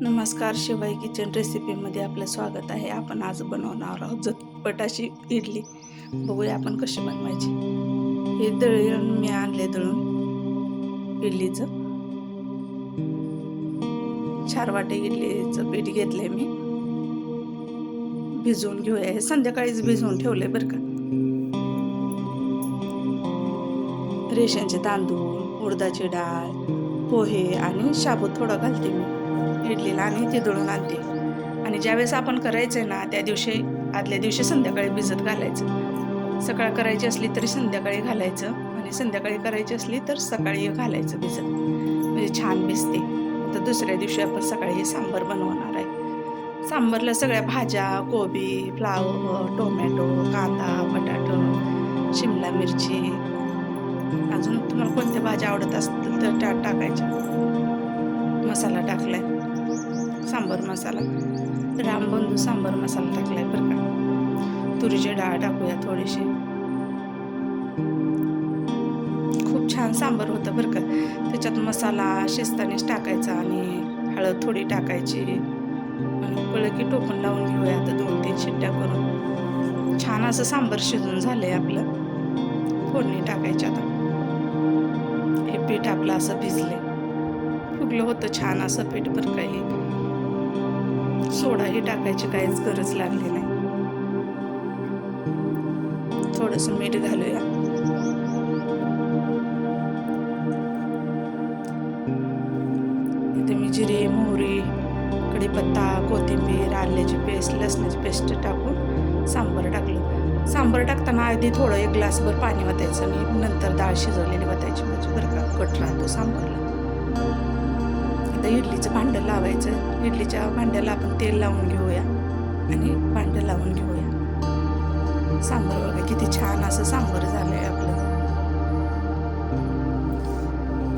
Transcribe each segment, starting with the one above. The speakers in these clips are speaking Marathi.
नमस्कार शिवाय किचन रेसिपीमध्ये आपलं स्वागत आहे. आपण आज बनवणार आहोत झटपट अशी इडली. बघूया आपण कशी बनवायची. हे दळण मी आणले दळून. इडलीचं. चार वाटे इडलीचं पीठ घेतलंय मी. भिजवून घेऊया. हे संध्याकाळीच भिजवून ठेवले बरं का. रेशनचे तांदूळ उडदाची डाळ पोहे आणि शाबू थोडं घालते मी. इडलीला आणि ते दळून आणते. आणि ज्यावेळेस आपण करायचं आहे ना त्या दिवशी आदल्या दिवशी संध्याकाळी भिजत घालायचं. सकाळ करायची असली तरी संध्याकाळी घालायचं. आणि संध्याकाळी करायची असली तर सकाळी घालायचं भिजत. म्हणजे छान भिजते. तर दुसऱ्या दिवशी आपण सकाळी सांबर बनवणार आहे. सांबरला सगळ्या भाज्या कोबी फ्लावर टोमॅटो कांदा बटाटो शिमला मिरची. अजून तुम्हाला कोणत्या भाज्या आवडत असतील तर त्या टाकायच्या. मसाला टाकलाय. सांबर मसाला. रामबंधू सांबर मसाला टाकला आहे बरं का. तुरीची डाळ टाकूया थोडीशी. खूप छान सांबर होतं बरं का. त्याच्यात मसाला शिस्तानेच टाकायचा आणि हळद थोडी टाकायची. आणि कळलं की टोपण लावून घेऊया आता दोन तीन शिट्ट्या करून. छान असं सांबर शिजून झालंय आपलं. फोडणी टाकायची आता. हे पीठ आपलं असं भिजले फुगलं होतं छान असं पीठ बरं काही सोडाही टाकायची काहीच गरज लागली नाही. थोडस मीठ घालूया. इथे मी जिरे मोहरी कढीपत्ता कोथिंबीर आल्याची पेस्ट लसणाची पेस्ट टाकून सांबर टाकलं. सांबर टाकताना आधी थोडं एक ग्लासभर पाणी वतायचं आणि नंतर डाळ शिजवलेली वतायची म्हणजे बरं का कट राहतो सांबरला. आता इडलीचं भांडं लावायचं. इडलीच्या भांड्याला आपण तेल लावून घेऊया आणि भांडं लावून घेऊया. सांबर बघा किती छान असं सांबर झालंय आपलं.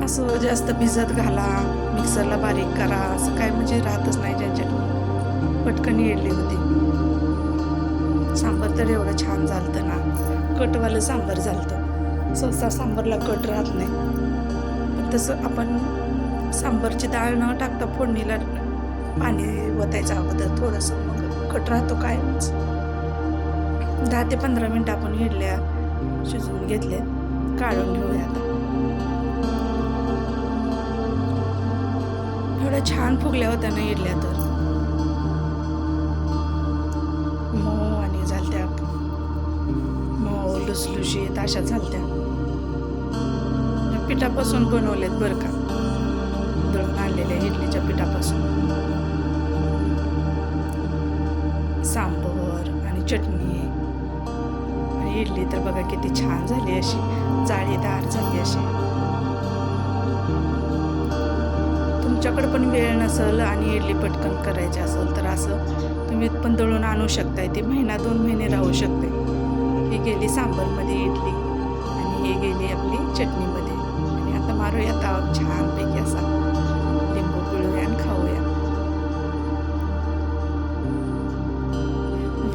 असं जास्त भिजत घाला मिक्सरला बारीक करा असं काय म्हणजे राहतच नाही ज्यांच्याकडून. पटकन इडली होती. सांबर तर एवढं छान झालतं ना. कटवालं सांबर झालतं. सहसा सांबरला कट राहत नाही. पण तसं आपण सांबरची डाळ न टाकता फोडणीला पाणी ओतायच्या अगोदर थोडंसं. मग कट राहतो कायमच. दहा ते पंधरा मिनटं आपण इडल्या शिजवून घेतल्या काढून घेऊया आता. एवढ्या छान फुगल्या होत्या ना इडल्या तर. मऊ आणि झालत्या. मऊ लुसलुशीत अशा झालत्या. पिठापासून बनवलेत बरं का. दळून आणलेल्या इडलीच्या पिठापासून. सांबर आणि चटणी. आणि इडली तर बघा किती छान झाली अशी. जाळीदार झाली अशी. तुमच्याकडे पण वेळ नसेल आणि इडली पटकन करायची असेल तर असं तुम्ही पण दळून आणू शकताय. ती महिना दोन महिने राहू शकते. ही गेली सांबरमध्ये इडली आणि ही गेली आपली चटणीमध्ये. आणि आता मारूया ताव छान.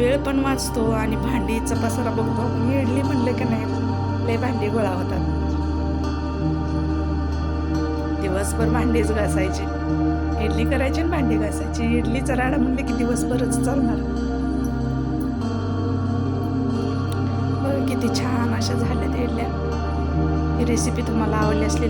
वेळ पण वाचतो आणि भांडीचा पसारा बघतो. आपण इडली म्हणलं की नाही लय भांडी गोळा होतात. दिवसभर भांडीच घासायची. इडली करायची आणि भांडी घासायची. इडलीचा राडा म्हणले की दिवसभरच चालणार. किती छान अशा झाल्या त्या इडल्या. ही रेसिपी तुम्हाला आवडली असली